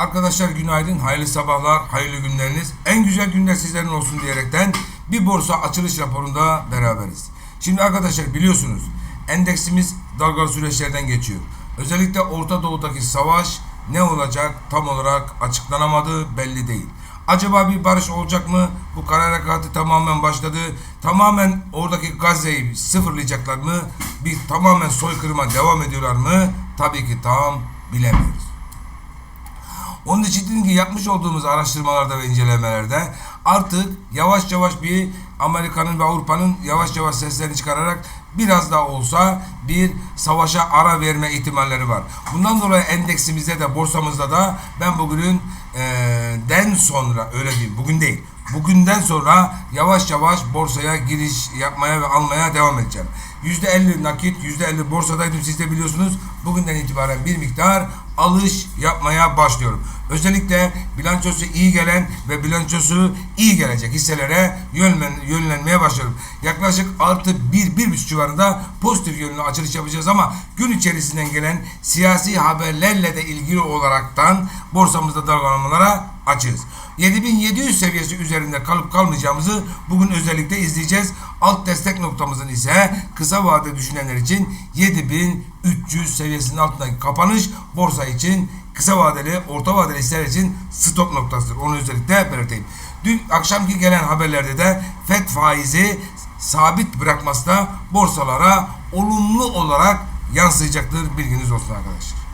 Arkadaşlar günaydın, hayırlı sabahlar, hayırlı günleriniz. En güzel günler sizlerin olsun diyerekten bir borsa açılış raporunda beraberiz. Şimdi arkadaşlar biliyorsunuz endeksimiz dalgalı süreçlerden geçiyor. Özellikle Orta Doğu'daki savaş ne olacak tam olarak açıklanamadı belli değil. Acaba bir barış olacak mı? Bu kara harekatı tamamen başladı. Tamamen oradaki Gazze'yi sıfırlayacaklar mı? Bir tamamen soykırıma devam ediyorlar mı? Tabii ki tam bilemiyoruz. Onun için dedim ki yapmış olduğumuz araştırmalarda ve incelemelerde artık yavaş yavaş bir Amerika'nın ve Avrupa'nın yavaş yavaş seslerini çıkararak biraz daha olsa bir savaşa ara verme ihtimalleri var. Bundan dolayı endeksimizde de borsamızda da ben bugünün eee, den sonra öyle diyeyim bugün değil. Bugünden sonra yavaş yavaş borsaya giriş yapmaya ve almaya devam edeceğim. %50 nakit, %50 borsadaydım siz de biliyorsunuz. Bugünden itibaren bir miktar alış yapmaya başlıyorum. Özellikle bilançosu iyi gelen ve bilançosu iyi gelecek hisselere yönlen, yönlenmeye başlıyorum. Yaklaşık artı bir, bir buçuk civarında pozitif yönlü açılış yapacağız ama gün içerisinden gelen siyasi haberlerle de ilgili olaraktan borsamızda dalgalanmalara açığız. 7700 seviyesi üzerinde kalıp kalmayacağımızı bugün özellikle izleyeceğiz. Alt destek noktamızın ise kısa vade düşünenler için 7300 seviyesinin altındaki kapanış borsa için kısa vadeli, orta vadeli hisseler için stop noktasıdır. Onu özellikle belirteyim. Dün akşamki gelen haberlerde de FED faizi sabit bırakması da borsalara olumlu olarak yansıyacaktır. Bilginiz olsun arkadaşlar.